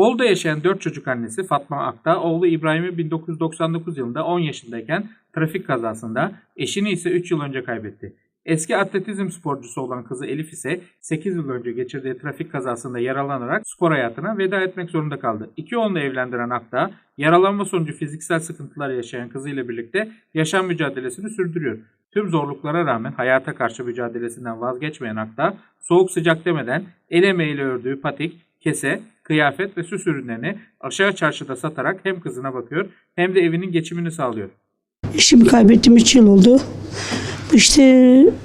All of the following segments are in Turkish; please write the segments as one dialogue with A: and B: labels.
A: Bolu'da yaşayan 4 çocuk annesi Fatma Akta, oğlu İbrahim'i 1999 yılında 10 yaşındayken trafik kazasında, eşini ise 3 yıl önce kaybetti. Eski atletizm sporcusu olan kızı Elif ise 8 yıl önce geçirdiği trafik kazasında yaralanarak spor hayatına veda etmek zorunda kaldı. İki oğlunu evlendiren Akta, yaralanma sonucu fiziksel sıkıntılar yaşayan kızıyla birlikte yaşam mücadelesini sürdürüyor. Tüm zorluklara rağmen hayata karşı mücadelesinden vazgeçmeyen Akta, soğuk sıcak demeden el emeğiyle ördüğü patik, kese, kıyafet ve süs ürünlerini aşağı çarşıda satarak hem kızına bakıyor hem de evinin geçimini sağlıyor.
B: Eşimi kaybettim 3 yıl oldu. İşte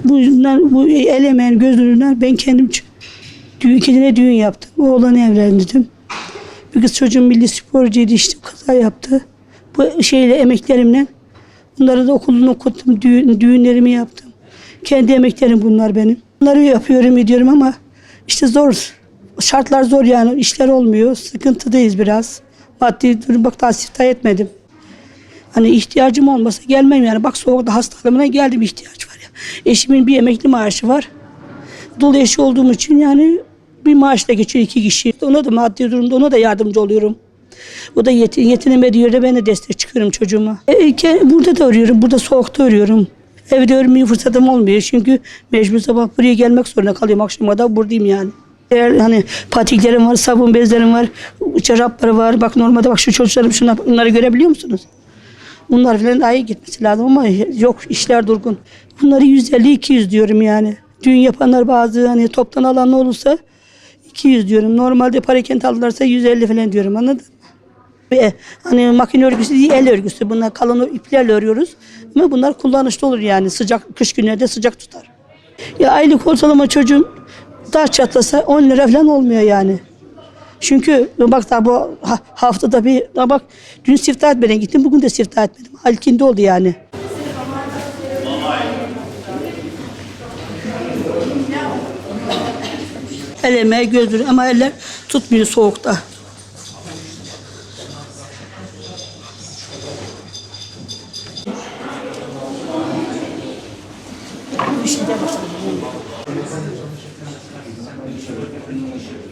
B: bunlar, bu el emeğin göz nurundan ben kendim düğün, kendine düğün yaptım. Oğlanı evlendirdim. Bir kız çocuğum milli sporcuydu işte kaza yaptı. Bu şeyle emeklerimle bunları da okulunu okuttum, düğün, düğünlerimi yaptım. Kendi emeklerim bunlar benim. Bunları yapıyorum ediyorum ama işte zor. Şartlar zor yani işler olmuyor. Sıkıntıdayız biraz. Maddi durum bak daha siftah etmedim. Hani ihtiyacım olmasa gelmem yani. Bak soğukta hastalığına geldim ihtiyaç var ya. Eşimin bir emekli maaşı var. Dolu eşi olduğum için yani bir maaşla geçiyor iki kişi. Ona da maddi durumda ona da yardımcı oluyorum. O da yetin, yetinemediği yerde ben de destek çıkıyorum çocuğuma. E, ke- burada da arıyorum, burada soğukta arıyorum. Evde örmeye fırsatım olmuyor çünkü mecbur sabah buraya gelmek zorunda kalıyorum. Akşama da buradayım yani. Eğer hani patiklerim var, sabun bezlerim var, çorapları var. Bak normalde bak şu çocuklarım şuna, bunları görebiliyor musunuz? Bunlar falan daha iyi gitmesi lazım ama yok işler durgun. Bunları 150-200 diyorum yani. Düğün yapanlar bazı hani toptan alan ne olursa 200 diyorum. Normalde parakent alırlarsa 150 falan diyorum anladın mı? Ve hani makine örgüsü değil el örgüsü. Bunlar kalın iplerle örüyoruz. Ama bunlar kullanışlı olur yani sıcak kış günlerde sıcak tutar. Ya aylık ortalama çocuğum taş çatlasa 10 lira falan olmuyor yani. Çünkü bak da bu ha- haftada bir bak dün siftah etmeden gittim bugün de siftah etmedim. Halkinde oldu yani. El emeği gözdür ama eller tutmuyor soğukta. Bir şey de başladı.